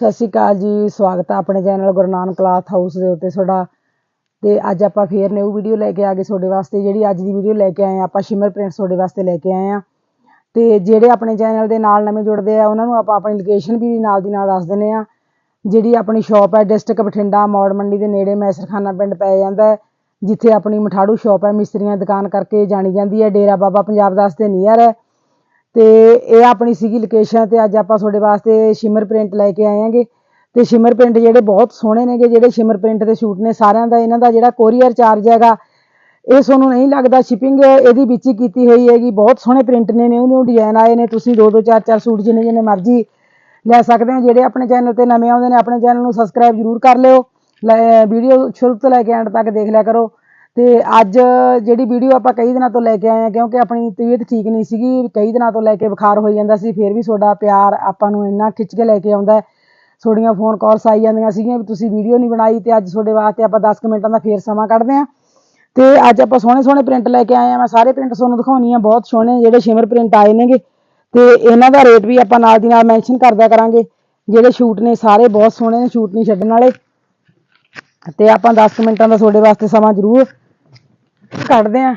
ਸਤਿ ਸ਼੍ਰੀ ਅਕਾਲ ਜੀ, ਸਵਾਗਤ ਹੈ ਆਪਣੇ channel Guru Nanak cloth house ਦੇ ਉੱਤੇ ਤੁਹਾਡਾ। ਤੇ ਅੱਜ ਆਪਾਂ ਫੇਰ ਨਿਊ ਵੀਡੀਓ ਲੈ ਕੇ ਆ ਗਏ ਤੁਹਾਡੇ ਵਾਸਤੇ, ਜਿਹੜੀ ਅੱਜ ਦੀ ਵੀਡੀਓ ਲੈ ਕੇ ਆਏ ਆ, ਆਪਾਂ ਸ਼ਿਮਰ ਪ੍ਰਿੰਟਸ ਤੁਹਾਡੇ ਵਾਸਤੇ ਲੈ ਕੇ ਆਏ ਆ। ਤੇ ਜਿਹੜੇ ਆਪਣੇ ਚੈਨਲ ਦੇ ਨਾਲ ਨਵੇਂ ਜੁੜਦੇ ਆ, ਉਹਨਾਂ ਨੂੰ ਆਪਾਂ ਆਪਣੀ ਲੋਕੇਸ਼ਨ ਵੀ ਨਾਲ ਦੀ ਨਾਲ ਦੱਸ ਦਿੰਨੇ ਆ। ਜਿਹੜੀ ਆਪਣੀ ਸ਼ਾਪ ਹੈ ਡਿਸਟ੍ਰਿਕਟ ਬਠਿੰਡਾ, ਮੌੜ ਮੰਡੀ ਦੇ ਨੇੜੇ ਮੈਸਰਖਾਨਾ ਪਿੰਡ ਪੈ ਜਾਂਦਾ ਹੈ, ਜਿੱਥੇ ਆਪਣੀ ਮਠਾੜੂ ਸ਼ਾਪ ਹੈ, ਮਿਸਤਰੀਆਂ ਦੁਕਾਨ ਕਰਕੇ ਜਾਣੀ ਜਾਂਦੀ ਹੈ। ਡੇਰਾ ਬਾਬਾ ਪੰਜਾਬ ਦਾਸ ਦੇ ਨੀਅਰ ਹੈ। ਤੇ ਇਹ ਆਪਣੀ ਸੀਗੀ ਲੋਕੇਸ਼ਨ ਤੇ ਅੱਜ ਆਪਾਂ ਤੁਹਾਡੇ ਵਾਸਤੇ ਸ਼ਿਮਰ ਪ੍ਰਿੰਟ ਲੈ ਕੇ ਆਏ ਆਂਗੇ ਤੇ ਸ਼ਿਮਰ ਪ੍ਰਿੰਟ ਜਿਹੜੇ ਬਹੁਤ ਸੋਹਣੇ ਨੇਗੇ, ਜਿਹੜੇ ਸ਼ਿਮਰ ਪ੍ਰਿੰਟ ਦੇ ਸੂਟ ਨੇ, ਸਾਰਿਆਂ ਦਾ ਇਹਨਾਂ ਦਾ ਜਿਹੜਾ ਕੋਰੀਅਰ ਚਾਰਜ ਹੈਗਾ, ਇਹ ਤੁਹਾਨੂੰ ਨਹੀਂ ਲੱਗਦਾ ਸ਼ਿਪਿੰਗ ਇਹਦੀ ਵਿੱਚ ਹੀ ਕੀਤੀ ਹੋਈ ਹੈਗੀ। ਬਹੁਤ ਸੋਹਣੇ ਪ੍ਰਿੰਟ ਨੇ, ਨਿਊ ਨਿਊ ਡਿਜ਼ਾਈਨ ਆਏ ਨੇ। ਤੁਸੀਂ ਦੋ ਦੋ ਚਾਰ ਚਾਰ ਸੂਟ ਜਿੰਨੇ ਜਿੰਨੇ ਮਰਜ਼ੀ ਲੈ ਸਕਦੇ ਹੋ। ਜਿਹੜੇ ਆਪਣੇ ਚੈਨਲ ਤੇ ਨਵੇਂ ਆਉਂਦੇ ਨੇ, ਆਪਣੇ ਚੈਨਲ ਨੂੰ ਸਬਸਕ੍ਰਾਈਬ ਜ਼ਰੂਰ ਕਰ ਲਿਓ। ਵੀਡੀਓ ਸ਼ੁਰੂ ਤੋਂ ਲੈ ਕੇ ਐਂਡ ਤੱਕ ਦੇਖ ਲਿਆ ਕਰੋ। ਤੇ ਅੱਜ ਜਿਹੜੀ ਵੀਡੀਓ ਆਪਾਂ ਕਈ ਦਿਨਾਂ ਤੋਂ ਲੈ ਕੇ ਆਏ ਆ ਕਿਉਂਕਿ ਆਪਣੀ ਤਬੀਅਤ ਠੀਕ ਨਹੀਂ ਸੀਗੀ, ਕਈ ਦਿਨਾਂ ਤੋਂ ਲੈ ਕੇ ਬੁਖਾਰ ਹੋਈ ਜਾਂਦਾ ਸੀ, ਫਿਰ ਵੀ ਤੁਹਾਡਾ ਪਿਆਰ ਆਪਾਂ ਨੂੰ ਇੰਨਾ ਖਿੱਚ ਕੇ ਲੈ ਕੇ ਆਉਂਦਾ ਤੁਹਾਡੀਆਂ ਫੋਨ ਕਾਲਸ ਆਈ ਜਾਂਦੀਆਂ ਸੀਗੀਆਂ ਵੀ ਤੁਸੀਂ ਵੀਡੀਓ ਨਹੀਂ ਬਣਾਈ ਤੇ ਅੱਜ ਤੁਹਾਡੇ ਵਾਸਤੇ ਆਪਾਂ 10 ਕੁ ਮਿੰਟਾਂ ਦਾ ਫੇਰ ਸਮਾਂ ਕੱਢਦੇ ਆਂ ਤੇ ਅੱਜ ਆਪਾਂ ਸੋਹਣੇ ਸੋਹਣੇ ਪ੍ਰਿੰਟ ਲੈ ਕੇ ਆਏ ਆ ਮੈਂ ਸਾਰੇ ਪ੍ਰਿੰਟ ਤੁਹਾਨੂੰ ਦਿਖਾਉਣੀ ਆ ਬਹੁਤ ਸੋਹਣੇ ਜਿਹੜੇ ਸ਼ਿਮਰ ਪ੍ਰਿੰਟ ਆਏ ਨੇਗੇ। ਤੇ ਇਹਨਾਂ ਦਾ ਰੇਟ ਵੀ ਆਪਾਂ ਨਾਲ ਦੀ ਨਾਲ ਮੈਂਸ਼ਨ ਕਰਦਿਆ ਕਰਾਂਗੇ, ਜਿਹੜੇ ਸ਼ੂਟ ਨੇ ਸਾਰੇ ਬਹੁਤ ਸੋਹਣੇ ਨੇ ਸ਼ੂਟ ਨਹੀਂ ਛੱਡਣ ਵਾਲੇ। ਤੇ ਆਪਾਂ 10 ਕੁ ਮਿੰਟਾਂ ਦਾ ਤੁਹਾਡੇ ਵਾਸਤੇ ਸਮਾਂ ਜ਼ਰੂਰ ਕੱਢਦੇ ਆਂ।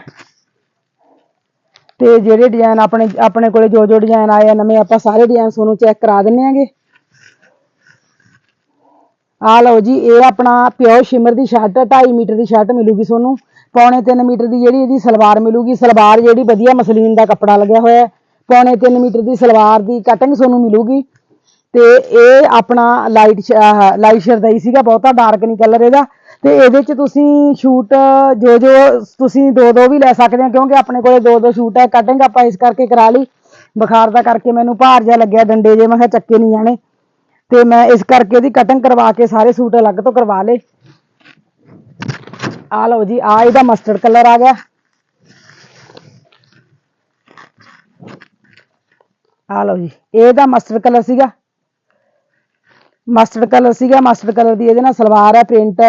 ਤੇ ਜਿਹੜੇ ਡਿਜ਼ਾਈਨ ਆਪਣੇ ਆਪਣੇ ਕੋਲੇ ਜੋ ਜੋ ਡਿਜ਼ਾਈਨ ਆਏ ਆ, ਨਵੇਂ ਆਪਾਂ ਸਾਰੇ ਡਿਜ਼ਾਈਨ ਤੁਹਾਨੂੰ ਚੈੱਕ ਕਰਾ ਦਿੰਨੇ ਆਂਗੇ। ਆ ਲਓ ਜੀ, ਇਹ ਆਪਣਾ ਪਿਓਰ ਸ਼ਿਮਰ ਦੀ ਸ਼ਰਟ 2.5 ਮੀਟਰ ਦੀ ਸ਼ਰਟ ਮਿਲੂਗੀ ਤੁਹਾਨੂੰ। ਪੌਣੇ 3 ਮੀਟਰ ਦੀ ਜਿਹੜੀ ਇਹਦੀ ਸਲਵਾਰ ਮਿਲੂਗੀ। ਸਲਵਾਰ ਜਿਹੜੀ ਵਧੀਆ ਮਸਲੀਨ ਦਾ ਕੱਪੜਾ ਲੱਗਿਆ ਹੋਇਆ ਹੈ। ਪੌਣੇ 3 ਮੀਟਰ ਦੀ ਸਲਵਾਰ ਦੀ ਕਟਿੰਗ ਤੁਹਾਨੂੰ ਮਿਲੂਗੀ। ਤੇ ਇਹ ਆਪਣਾ ਲਾਈਟ ਲਾਈਟ ਸ਼ਰਦਾਈ ਸੀਗਾ, ਬਹੁਤਾ ਡਾਰਕ ਨਹੀਂ ਕਲਰ ਇਹਦਾ। ਤੇ ਇਹਦੇ ਚ ਤੁਸੀਂ ਸ਼ੂਟ ਜੋ ਜੋ ਤੁਸੀਂ ਦੋ ਦੋ ਵੀ ਲੈ ਸਕਦੇ ਹੋ, ਕਿਉਂਕਿ ਆਪਣੇ ਕੋਲੇ ਦੋ ਦੋ ਸ਼ੂਟ ਹੈ ਕਟਿੰਗ ਆਪਾਂ ਇਸ ਕਰਕੇ ਕਰਾ ਲਈ। ਬੁਖਾਰ ਦਾ ਕਰਕੇ ਮੈਨੂੰ ਭਾਰ ਜਿਹਾ ਲੱਗਿਆ, ਡੰਡੇ ਜੇ, ਮੈਂ ਕਿਹਾ ਚੱਕੇ ਨਹੀਂ ਜਾਣੇ। ਤੇ ਮੈਂ ਇਸ ਕਰਕੇ ਇਹਦੀ ਕਟਿੰਗ ਕਰਵਾ ਕੇ ਸਾਰੇ ਸੂਟ ਅਲੱਗ ਤੋਂ ਕਰਵਾ ਲਏ। ਆ ਲਓ ਜੀ, ਆ ਇਹਦਾ ਮਸਟਰਡ ਕਲਰ ਆ ਗਿਆ। ਆ ਲਓ ਜੀ, ਇਹਦਾ ਮਸਟਰਡ ਕਲਰ ਸੀਗਾ। ਮਸਟਰਡ ਕਲਰ ਸੀਗਾ ਮਸਟਰਡ ਕਲਰ ਦੀ ਇਹਦੇ ਨਾਲ ਸਲਵਾਰ ਹੈ ਪ੍ਰਿੰਟ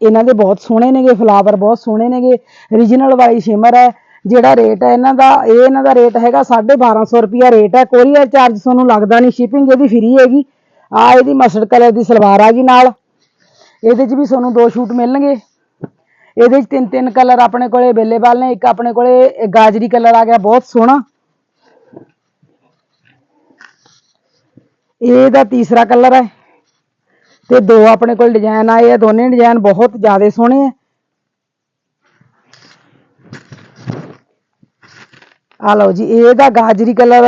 ਇਹਨਾਂ ਦੇ ਬਹੁਤ ਸੋਹਣੇ ਨੇਗੇ ਫਲਾਵਰ ਬਹੁਤ ਸੋਹਣੇ ਨੇਗੇ। ਰੀਜਨਲ ਵਾਲੀ ਸ਼ਿਮਰ ਹੈ, ਜਿਹੜਾ ਰੇਟ ਹੈ ਇਹਨਾਂ ਦਾ, ਇਹ ਇਹਨਾਂ ਦਾ ਰੇਟ ਹੈਗਾ 1250 ਰੁਪਿਆ ਰੇਟ ਹੈ। ਕੋਰੀਅਰ ਚਾਰਜ ਤੁਹਾਨੂੰ ਲੱਗਦਾ ਨਹੀਂ ਸ਼ਿਪਿੰਗ ਇਹਦੀ ਫ੍ਰੀ ਹੈਗੀ। ਆ ਇਹਦੀ ਮਸਟਰਡ ਕਲਰ ਦੀ ਸਲਵਾਰ ਆ ਗਈ ਨਾਲ। ਇਹਦੇ 'ਚ ਵੀ ਤੁਹਾਨੂੰ ਦੋ ਸ਼ੂਟ ਮਿਲਣਗੇ। ਇਹਦੇ 'ਚ ਤਿੰਨ ਤਿੰਨ ਕਲਰ ਆਪਣੇ ਕੋਲੇ ਅਵੇਲੇਬਲ ਨੇ। ਇੱਕ ਆਪਣੇ ਕੋਲੇ ਗਾਜਰੀ ਕਲਰ ਆ ਗਿਆ, ਬਹੁਤ ਸੋਹਣਾ। ਇਹਦਾ ਤੀਸਰਾ ਕਲਰ ਹੈ। ਤੇ ਦੋ ਆਪਣੇ ਕੋਲ ਡਿਜ਼ਾਈਨ ਆਏ ਆ, ਦੋਨੇ ਡਿਜ਼ਾਈਨ ਬਹੁਤ ਜ਼ਿਆਦਾ ਸੋਹਣੇ ਆ। ਆ ਲਓ ਜੀ, ਇਹਦਾ ਗਾਜਰੀ ਕਲਰ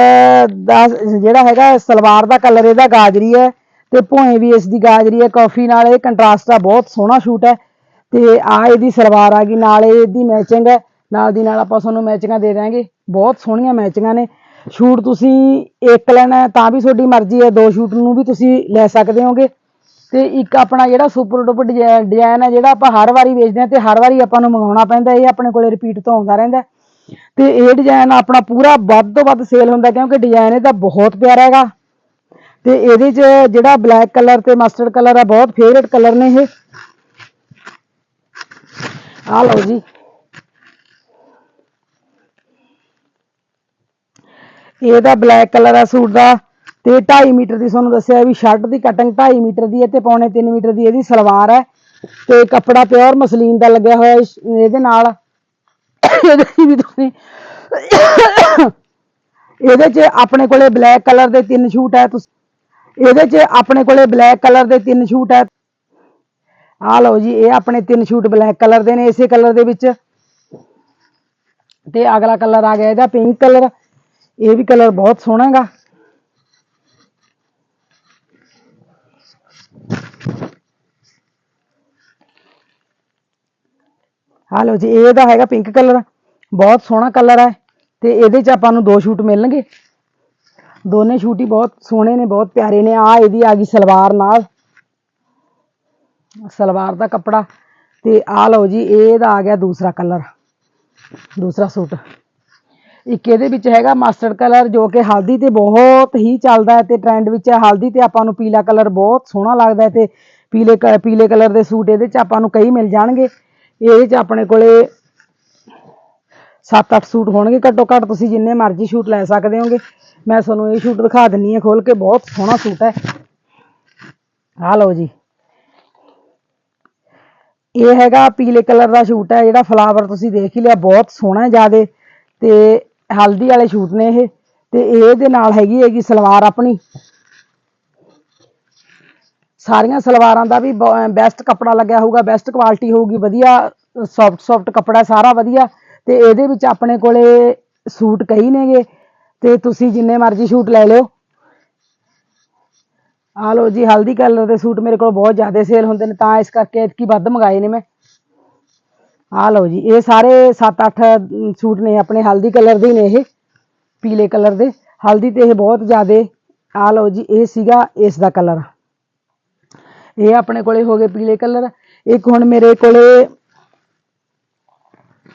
ਦਾ ਜਿਹੜਾ ਹੈਗਾ, ਸਲਵਾਰ ਦਾ ਕਲਰ ਇਹਦਾ ਗਾਜਰੀ ਹੈ ਤੇ ਭੋਏ ਵੀ ਇਸ ਦੀ ਗਾਜਰੀ ਹੈ, ਕਾਫੀ ਨਾਲ ਇਹ ਕੰਟਰਾਸਟ ਆ ਬਹੁਤ ਸੋਹਣਾ ਸ਼ੂਟ ਹੈ ਤੇ ਆ ਇਹਦੀ ਸਲਵਾਰ ਆ ਗਈ, ਨਾਲ ਇਹਦੀ ਮੈਚਿੰਗ ਹੈ, ਨਾਲ ਦੀ ਨਾਲ ਆਪਾਂ ਤੁਹਾਨੂੰ ਮੈਚਿੰਗਾਂ ਦੇ ਦਾਂਗੇ ਬਹੁਤ ਸੋਹਣੀਆਂ ਮੈਚਿੰਗਾਂ ਨੇ। ਸ਼ੂਟ ਤੁਸੀਂ ਇੱਕ ਲੈਣਾ ਤਾਂ ਵੀ ਤੁਹਾਡੀ ਮਰਜ਼ੀ ਹੈ, ਦੋ ਸ਼ੂਟ ਨੂੰ ਵੀ ਤੁਸੀਂ ਲੈ ਸਕਦੇ ਹੋਗੇ। ਤੇ ਇੱਕ ਆਪਣਾ ਜਿਹੜਾ ਸੁਪਰ ਡੁਪਰ ਡਿਜ਼ਾਈਨ ਹੈ ਜਿਹੜਾ ਆਪਾਂ ਹਰ ਵਾਰੀ ਵੇਚਦੇ ਹਾਂ ਤੇ ਹਰ ਵਾਰੀ ਆਪਾਂ ਨੂੰ ਮੰਗਾਉਣਾ ਪੈਂਦਾ, ਇਹ ਆਪਣੇ ਕੋਲੇ ਰਿਪੀਟ ਤੋਂ ਆਉਂਦਾ ਰਹਿੰਦਾ। ਤੇ ਇਹ ਡਿਜ਼ਾਈਨ ਆਪਣਾ ਪੂਰਾ ਵੱਧ ਤੋਂ ਵੱਧ ਸੇਲ ਹੁੰਦਾ ਕਿਉਂਕਿ ਡਿਜ਼ਾਈਨ ਇਹਦਾ ਬਹੁਤ ਪਿਆਰਾ ਹੈਗਾ। ਤੇ ਇਹਦੇ 'ਚ ਜਿਹੜਾ ਬਲੈਕ ਕਲਰ ਤੇ ਮਸਟਰਡ ਕਲਰ ਆ, ਬਹੁਤ ਫੇਵਰੇਟ ਕਲਰ ਨੇ ਇਹ। ਆ ਲਓ ਜੀ। ਇਹਦਾ ਬਲੈਕ ਕਲਰ ਆ ਸੂਟ ਦਾ। ਤੇ 2.5 ਮੀਟਰ ਦੀ ਤੁਹਾਨੂੰ ਦੱਸਿਆ ਵੀ ਸ਼ਰਟ ਦੀ ਕਟਿੰਗ 2.5 ਮੀਟਰ ਦੀ ਹੈ ਤੇ ਪੌਣੇ 3 ਮੀਟਰ ਦੀ ਇਹਦੀ ਸਲਵਾਰ ਹੈ ਤੇ ਕੱਪੜਾ ਪਿਓਰ ਮਸਲੀਨ ਦਾ ਲੱਗਿਆ ਹੋਇਆ ਇਸ- ਇਹਦੇ ਨਾਲ। ਇਹਦੇ ਵੀ ਤੁਸੀਂ ਇਹਦੇ 'ਚ ਆਪਣੇ ਕੋਲੇ ਬਲੈਕ ਕਲਰ ਦੇ ਤਿੰਨ ਸ਼ੂਟ ਹੈ ਤੁਸੀਂ ਇਹਦੇ 'ਚ ਆਪਣੇ ਕੋਲੇ ਬਲੈਕ ਕਲਰ ਦੇ ਤਿੰਨ ਸ਼ੂਟ ਹੈ। ਆ ਲਓ ਜੀ, ਇਹ ਆਪਣੇ ਤਿੰਨ ਸ਼ੂਟ ਬਲੈਕ ਕਲਰ ਦੇ ਨੇ, ਇਸੇ ਕਲਰ ਦੇ ਵਿੱਚ। ਤੇ ਅਗਲਾ ਕਲਰ ਆ ਗਿਆ ਇਹਦਾ ਪਿੰਕ ਕਲਰ ਇਹ ਵੀ ਕਲਰ ਬਹੁਤ ਸੋਹਣਾ ਹੈਗਾ। ਆ ਲਓ ਜੀ ਇਹਦਾ ਹੈਗਾ ਪਿੰਕ ਕਲਰ ਬਹੁਤ ਸੋਹਣਾ ਕਲਰ ਹੈ ਤੇ ਇਹਦੇ 'ਚ ਆਪਾਂ ਨੂੰ ਦੋ ਸ਼ੂਟ ਮਿਲਣਗੇ। ਦੋਨੇ ਸ਼ੂਟ ਹੀ ਬਹੁਤ ਸੋਹਣੇ ਨੇ, ਬਹੁਤ ਪਿਆਰੇ ਨੇ। ਆ ਇਹਦੀ ਆ ਗਈ ਸਲਵਾਰ ਨਾਲ। ਸਲਵਾਰ ਦਾ ਕੱਪੜਾ। ਤੇ ਆ ਲਓ ਜੀ, ਇਹਦਾ ਆ ਗਿਆ ਦੂਸਰਾ ਕਲਰ ਦੂਸਰਾ ਸੂਟ ਇੱਕ ਇਹਦੇ ਵਿੱਚ ਹੈਗਾ ਮਸਟਰਡ ਕਲਰ ਜੋ ਕਿ ਹਲਦੀ ਤੇ ਬਹੁਤ ਹੀ ਚੱਲਦਾ ਹੈ ਤੇ ਟ੍ਰੈਂਡ ਵਿੱਚ ਹੈ। ਹਲਦੀ ਤੇ ਆਪਾਂ ਨੂੰ ਪੀਲਾ ਕਲਰ ਬਹੁਤ ਸੋਹਣਾ ਲੱਗਦਾ ਹੈ ਤੇ ਪੀਲੇ ਕ- ਪੀਲੇ ਕਲਰ ਦੇ ਸੂਟ ਇਹਦੇ 'ਚ ਆਪਾਂ ਨੂੰ ਕਈ ਮਿਲ ਜਾਣਗੇ। ਇਹਦੇ 'ਚ ਆਪਣੇ ਕੋਲੇ 7-8 ਸੂਟ ਹੋਣਗੇ। ਘੱਟੋ ਘੱਟ ਤੁਸੀਂ ਜਿੰਨੇ ਮਰਜ਼ੀ ਸ਼ੂਟ ਲੈ ਸਕਦੇ ਹੋਗੇ। ਮੈਂ ਤੁਹਾਨੂੰ ਇਹ ਸ਼ੂਟ ਦਿਖਾ ਦਿੰਨੀ ਆ ਖੋਲ ਕੇ। ਬਹੁਤ ਸੋਹਣਾ ਸੂਟ ਹੈ। ਆ ਲਓ ਜੀ। ਇਹ ਹੈਗਾ ਪੀਲੇ ਕਲਰ ਦਾ ਸ਼ੂਟ ਹੈ। ਜਿਹੜਾ ਫਲਾਵਰ ਤੁਸੀਂ ਦੇਖ ਹੀ ਲਿਆ, ਬਹੁਤ ਸੋਹਣਾ ਹੈ ਜਿਆਦੇ। ਤੇ ਹਲਦੀ ਵਾਲੇ ਸ਼ੂਟ ਨੇ ਇਹ। ਤੇ ਇਹਦੇ ਨਾਲ ਹੈਗੀ ਹੈਗੀ ਸਲਵਾਰ ਆਪਣੀ। ਸਾਰੀਆਂ ਸਲਵਾਰਾਂ ਦਾ ਵੀ ਬੈਸਟ ਕੱਪੜਾ ਲੱਗਿਆ ਹੋਊਗਾ ਬੈਸਟ ਕੁਆਲਿਟੀ ਹੋਊਗੀ ਵਧੀਆ ਸੌਫਟ ਸੌਫਟ ਕੱਪੜਾ ਸਾਰਾ ਵਧੀਆ ਤੇ ਇਹਦੇ ਵਿੱਚ ਆਪਣੇ ਕੋਲੇ ਸੂਟ ਕਈ ਨੇਗੇ ਤੇ ਤੁਸੀਂ ਜਿੰਨੇ ਮਰਜ਼ੀ ਸ਼ੂਟ ਲੈ ਲਿਓ ਆ ਲਓ ਜੀ ਹਲਦੀ ਕਲਰ ਦੇ ਸੂਟ ਮੇਰੇ ਕੋਲ ਬਹੁਤ ਜ਼ਿਆਦਾ ਸੇਲ ਹੁੰਦੇ ਨੇ ਤਾਂ ਇਸ ਕਰਕੇ ਇਤਕੀ ਵੱਧ ਮੰਗਾਏ ਨੇ ਮੈਂ ਆ ਲਓ ਜੀ ਇਹ ਸਾਰੇ 7-8 ਸੂਟ ਨੇ ਆਪਣੇ ਹਲਦੀ ਕਲਰ ਦੇ ਹੀ ਨੇ ਇਹ ਪੀਲੇ ਕਲਰ ਦੇ ਹਲਦੀ ਤੇ ਇਹ ਬਹੁਤ ਜ਼ਿਆਦੇ ਆ ਲਓ ਜੀ ਇਹ ਸੀਗਾ ਇਸ ਦਾ ਕਲਰ ਇਹ ਆਪਣੇ ਕੋਲੇ ਹੋ ਗਏ ਪੀਲੇ ਕਲਰ। ਇੱਕ ਹੁਣ ਮੇਰੇ ਕੋਲੇ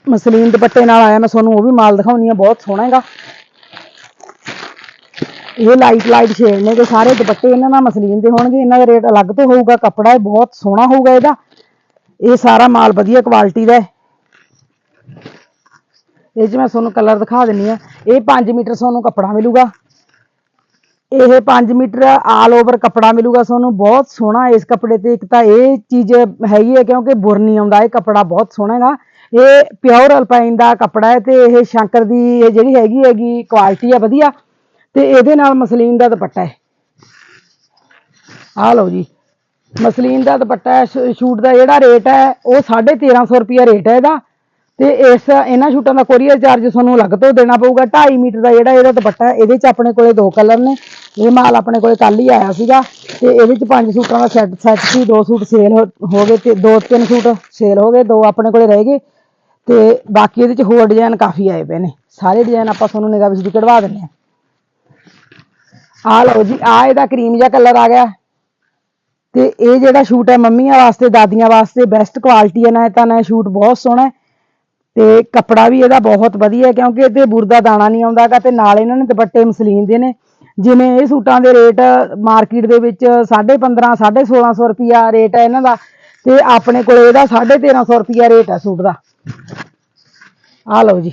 ਮਸਲੀਨ ਦੁਪੱਟੇ ਨਾਲ ਆਇਆ, ਮੈਂ ਤੁਹਾਨੂੰ ਉਹ ਵੀ ਮਾਲ ਦਿਖਾਉਣੀ ਆ, ਬਹੁਤ ਸੋਹਣਾ ਹੈਗਾ। ਇਹ ਲਾਈਟ ਲਾਈਟ ਸ਼ੇਡ ਨੇ ਤੇ ਸਾਰੇ ਦੁਪੱਟੇ ਇਹਨਾਂ ਨਾਲ ਮਸਲੀਨ ਦੇ ਹੋਣਗੇ, ਇਹਨਾਂ ਦਾ ਰੇਟ ਅਲੱਗ ਤੋਂ ਹੋਊਗਾ, ਕੱਪੜਾ ਇਹ ਬਹੁਤ ਸੋਹਣਾ ਹੋਊਗਾ ਇਹਦਾ। ਇਹ ਸਾਰਾ ਮਾਲ ਵਧੀਆ ਕੁਆਲਿਟੀ ਦਾ ਹੈ। ਇਹ 'ਚ ਮੈਂ ਤੁਹਾਨੂੰ ਕਲਰ ਦਿਖਾ ਦਿੰਨੀ ਆ। ਇਹ 5 ਮੀਟਰ ਤੁਹਾਨੂੰ ਕੱਪੜਾ ਮਿਲੂਗਾ। ਇਹ 5 ਮੀਟਰ ਆਲ ਓਵਰ ਕੱਪੜਾ ਮਿਲੂਗਾ ਤੁਹਾਨੂੰ, ਬਹੁਤ ਸੋਹਣਾ ਇਸ ਕੱਪੜੇ ਤੇ। ਇੱਕ ਤਾਂ ਇਹ ਚੀਜ਼ ਹੈਗੀ ਹੈ ਕਿਉਂਕਿ ਬੁਰ ਨਹੀਂ ਆਉਂਦਾ, ਇਹ ਕੱਪੜਾ ਬਹੁਤ ਸੋਹਣਾ ਹੈਗਾ। ਇਹ ਪਿਓਰ ਅਲਪਾਈਨ ਦਾ ਕੱਪੜਾ ਹੈ ਤੇ ਇਹ ਸ਼ੰਕਰ ਦੀ ਇਹ ਜਿਹੜੀ ਹੈਗੀ ਹੈਗੀ ਕੁਆਲਿਟੀ ਹੈ ਵਧੀਆ। ਤੇ ਇਹਦੇ ਨਾਲ ਮਸਲੀਨ ਦਾ ਦੁਪੱਟਾ ਹੈ। ਆਹ ਲਓ ਜੀ। ਮਸਲੀਨ ਦਾ ਦੁਪੱਟਾ ਹੈ ਸ਼ੂਟ ਦਾ ਜਿਹੜਾ ਰੇਟ ਹੈ, ਉਹ 1350 ਰੁਪਿਆ ਰੇਟ ਹੈ ਇਹਦਾ। ਤੇ ਇਸ ਇਹਨਾਂ ਸ਼ੂਟਾਂ ਦਾ ਕੋਰੀਅਰ ਚਾਰਜ ਤੁਹਾਨੂੰ ਅਲੱਗ ਤੋਂ ਦੇਣਾ ਪਊਗਾ। 2.5 ਮੀਟਰ ਦਾ ਜਿਹੜਾ ਇਹਦਾ ਦੁਪੱਟਾ ਇਹਦੇ 'ਚ ਆਪਣੇ ਕੋਲੇ ਦੋ ਕਲਰ ਨੇ। ਇਹ ਮਾਲ ਆਪਣੇ ਕੋਲੇ ਕੱਲ ਹੀ ਆਇਆ ਸੀਗਾ ਤੇ ਇਹਦੇ 'ਚ ਪੰਜ ਸੂਟਾਂ ਦਾ ਸੈੱਟ ਸੈੱਟ ਸੀ, ਦੋ ਸੂਟ ਸੇਲ ਹੋ ਗਏ ਤੇ ਦੋ ਤਿੰਨ ਸੂਟ ਸੇਲ ਹੋ ਗਏ, ਦੋ ਆਪਣੇ ਕੋਲੇ ਰਹਿ ਗਏ ਤੇ ਬਾਕੀ ਇਹਦੇ 'ਚ ਹੋਰ ਡਿਜ਼ਾਈਨ ਕਾਫੀ ਆਏ ਪਏ ਨੇ। ਸਾਰੇ ਡਿਜ਼ਾਈਨ ਆਪਾਂ ਤੁਹਾਨੂੰ ਨਿਗਾਹ ਵਿੱਚ ਦੀ ਕਢਵਾ ਦਿੰਦੇ ਹਾਂ। ਆ ਲਓ ਜੀ ਆ ਇਹਦਾ ਕਰੀਮ ਜਿਹਾ ਕਲਰ ਆ ਗਿਆ। ਤੇ ਇਹ ਜਿਹੜਾ ਸ਼ੂਟ ਹੈ ਮੰਮੀਆਂ ਵਾਸਤੇ, ਦਾਦੀਆਂ ਵਾਸਤੇ ਬੈਸਟ ਕੁਆਲਿਟੀ ਹੈ ਨਾ ਤਾਂ ਨਾ ਇਹ ਸ਼ੂਟ ਬਹੁਤ ਸੋਹਣਾ ਹੈ। ਤੇ ਕੱਪੜਾ ਵੀ ਇਹਦਾ ਬਹੁਤ ਵਧੀਆ ਕਿਉਂਕਿ ਇਹਦੇ ਬੁਰਦਾ ਦਾਣਾ ਨਹੀਂ ਆਉਂਦਾਗਾ ਤੇ ਨਾਲ ਇਹਨਾਂ ਨੇ ਦੁਪੱਟੇ ਮਸਲੀਨ ਦੇ ਨੇ। ਜਿਵੇਂ ਇਹ ਸੂਟਾਂ ਦੇ ਰੇਟ ਮਾਰਕੀਟ ਦੇ ਵਿੱਚ 15.5 1650 ਰੁਪਿਆ ਰੇਟ ਹੈ ਇਹਨਾਂ ਦਾ। ਤੇ ਆਪਣੇ ਕੋਲ ਇਹਦਾ 1350 ਰੁਪਿਆ ਰੇਟ ਹੈ ਸੂਟ ਦਾ। ਆ ਲਓ ਜੀ।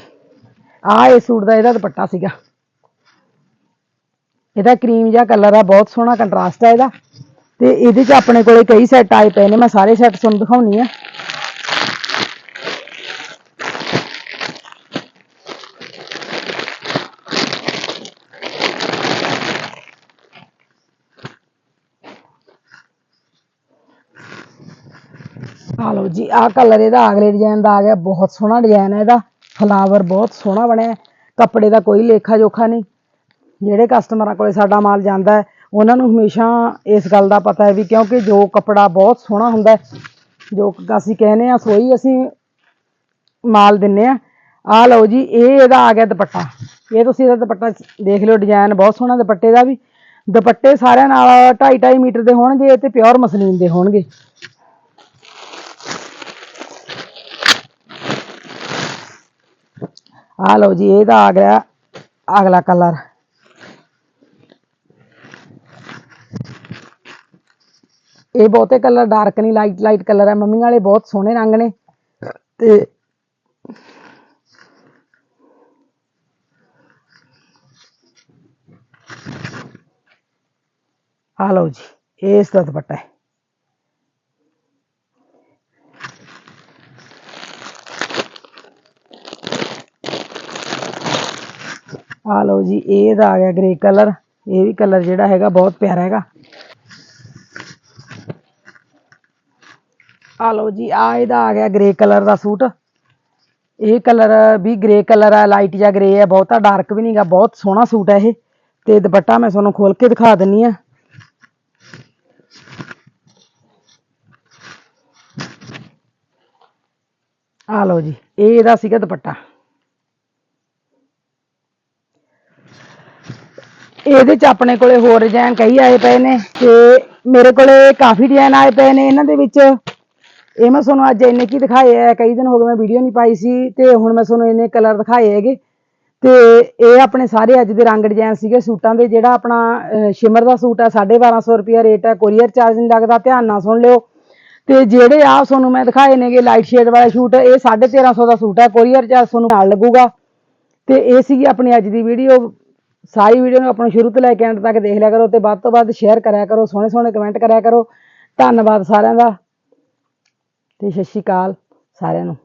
ਆ ਇਹ ਸੂਟ ਦਾ ਇਹਦਾ ਦੁਪੱਟਾ ਸੀਗਾ। ਇਹਦਾ ਕਰੀਮ ਜਿਹਾ ਕਲਰ ਆ, ਬਹੁਤ ਸੋਹਣਾ ਕੰਟਰਾਸਟ ਹੈ ਇਹਦਾ। ਤੇ ਇਹਦੇ 'ਚ ਆਪਣੇ ਕੋਲੇ ਕਈ ਸੈੱਟ ਆਏ ਪਏ ਨੇ, ਮੈਂ ਸਾਰੇ ਸੈੱਟ ਤੁਹਾਨੂੰ ਦਿਖਾਉਣੀ ਆ ਆ ਲਓ ਜੀ, ਆਹ ਕਲਰ ਇਹਦਾ, ਅਗਲੇ ਡਿਜ਼ਾਈਨ ਦਾ ਆ ਗਿਆ, ਬਹੁਤ ਸੋਹਣਾ ਡਿਜ਼ਾਈਨ ਹੈ ਇਹਦਾ। ਫਲਾਵਰ ਬਹੁਤ ਸੋਹਣਾ ਬਣਿਆ ਕੱਪੜੇ ਦਾ ਕੋਈ ਲੇਖਾ ਜੋਖਾ ਨਹੀਂ। ਜਿਹੜੇ ਕਸਟਮਰਾਂ ਕੋਲੇ ਸਾਡਾ ਮਾਲ ਜਾਂਦਾ ਹੈ, ਉਹਨਾਂ ਨੂੰ ਹਮੇਸ਼ਾ ਇਸ ਗੱਲ ਦਾ ਪਤਾ ਹੈ ਵੀ ਕਿਉਂਕਿ ਜੋ ਕੱਪੜਾ ਬਹੁਤ ਸੋਹਣਾ ਹੁੰਦਾ ਹੈ, ਜੋ ਅਸੀਂ ਕਹਿੰਦੇ ਆ ਸੋਈ ਅਸੀਂ ਮਾਲ ਦਿੰਨੇ ਆ ਆ ਲਓ ਜੀ, ਇਹ ਇਹਦਾ ਆ ਗਿਆ ਦੁਪੱਟਾ। ਇਹ ਤੁਸੀਂ ਇਹਦਾ ਦੁਪੱਟਾ ਦੇਖ ਲਿਓ ਡਿਜ਼ਾਈਨ ਬਹੁਤ ਸੋਹਣਾ ਦੁਪੱਟੇ ਦਾ ਵੀ। ਦੁਪੱਟੇ ਸਾਰਿਆਂ ਨਾਲ 2.5 2.5 ਮੀਟਰ ਦੇ ਹੋਣਗੇ ਤੇ ਪਿਓਰ ਮਸਲੀਨ ਦੇ ਹੋਣਗੇ। ਆ ਲਓ ਜੀ ਇਹਦਾ ਆ ਗਿਆ ਅਗਲਾ ਕਲਰ ਇਹ ਬਹੁਤੇ ਕਲਰ ਡਾਰਕ ਨਹੀਂ ਲਾਈਟ ਲਾਈਟ ਕਲਰ ਹੈ ਮੰਮੀ ਵਾਲੇ ਬਹੁਤ ਸੋਹਣੇ ਰੰਗ ਨੇ ਤੇ ਆ ਲਓ ਜੀ ਇਹ ਇਸ ਦਾ ਦੁਪੱਟਾ ਆ ਲਓ ਜੀ ਇਹਦਾ ਆ ਗਿਆ ਗ੍ਰੇ ਕਲਰ ਇਹ ਵੀ ਕਲਰ ਜਿਹੜਾ ਹੈਗਾ ਬਹੁਤ ਪਿਆਰਾ ਹੈਗਾ। ਆ ਲਓ ਜੀ, ਆ ਇਹਦਾ ਆ ਗਿਆ ਗ੍ਰੇ ਕਲਰ ਦਾ ਸੂਟ। ਇਹ ਕਲਰ ਵੀ ਗ੍ਰੇ ਕਲਰ ਆ ਲਾਈਟ ਜਾਂ ਗ੍ਰੇ ਹੈ ਬਹੁਤਾ ਡਾਰਕ ਵੀ ਨਹੀਂਗਾ, ਬਹੁਤ ਸੋਹਣਾ ਸੂਟ ਹੈ ਇਹ। ਤੇ ਦੁਪੱਟਾ ਮੈਂ ਤੁਹਾਨੂੰ ਖੋਲ ਕੇ ਦਿਖਾ ਦਿੰਨੀ ਆ। ਆ ਲਓ ਜੀ, ਇਹ ਇਹਦਾ ਸੀਗਾ ਦੁਪੱਟਾ। ਇਹਦੇ ਚ ਆਪਣੇ ਕੋਲੇ ਹੋਰ ਡਿਜ਼ਾਈਨ ਕਈ ਆਏ ਪਏ ਨੇ ਤੇ ਮੇਰੇ ਕੋਲੇ ਕਾਫੀ ਡਿਜ਼ਾਈਨ ਆਏ ਪਏ ਨੇ ਇਹਨਾਂ ਦੇ ਵਿੱਚ। ਇਹ ਮੈਂ ਤੁਹਾਨੂੰ ਅੱਜ ਇੰਨੇ ਕੀ ਦਿਖਾਏ ਆ, ਕਈ ਦਿਨ ਹੋ ਗਏ ਮੈਂ ਵੀਡੀਓ ਨਹੀਂ ਪਾਈ ਸੀ ਤੇ ਹੁਣ ਮੈਂ ਤੁਹਾਨੂੰ ਇੰਨੇ ਕਲਰ ਦਿਖਾਏ ਹੈਗੇ। ਤੇ ਇਹ ਆਪਣੇ ਸਾਰੇ ਅੱਜ ਦੇ ਰੰਗ ਡਿਜ਼ਾਈਨ ਸੀਗੇ ਸੂਟਾਂ ਦੇ, ਜਿਹੜਾ ਆਪਣਾ ਸ਼ਿਮਰ ਦਾ ਸੂਟ ਹੈ 1250 ਰੁਪਿਆ ਰੇਟ ਹੈ ਕੋਰੀਅਰ ਚਾਰਜ ਨਹੀਂ ਲੱਗਦਾ, ਧਿਆਨ ਨਾਲ ਸੁਣ ਲਿਓ। ਤੇ ਜਿਹੜੇ ਆ ਤੁਹਾਨੂੰ ਮੈਂ ਦਿਖਾਏ ਨੇਗੇ ਲਾਈਟ ਸ਼ੇਡ ਵਾਲੇ ਸੂਟ, ਇਹ 1350 ਦਾ ਸੂਟ ਹੈ ਕੋਰੀਅਰ ਚਾਰਜ ਤੁਹਾਨੂੰ ਨਾਲ ਲੱਗੂਗਾ। ਤੇ ਇਹ ਸੀਗੀ ਆਪਣੀ ਅੱਜ ਦੀ ਵੀਡੀਓ ਸਾਰੀ ਵੀਡੀਓ ਨੂੰ ਆਪਣਾ ਸ਼ੁਰੂ ਤੋਂ ਲੈ ਕੇ ਐਂਡ ਤੱਕ ਦੇਖ ਲਿਆ ਕਰੋ ਤੇ ਵੱਧ ਤੋਂ ਵੱਧ ਸ਼ੇਅਰ ਕਰਿਆ ਕਰੋ, ਸੋਹਣੇ ਸੋਹਣੇ ਕਮੈਂਟ ਕਰਿਆ ਕਰੋ। ਧੰਨਵਾਦ ਸਾਰਿਆਂ ਦਾ ਤੇ ਸਤਿ ਸ਼੍ਰੀ ਅਕਾਲ ਸਾਰਿਆਂ ਨੂੰ।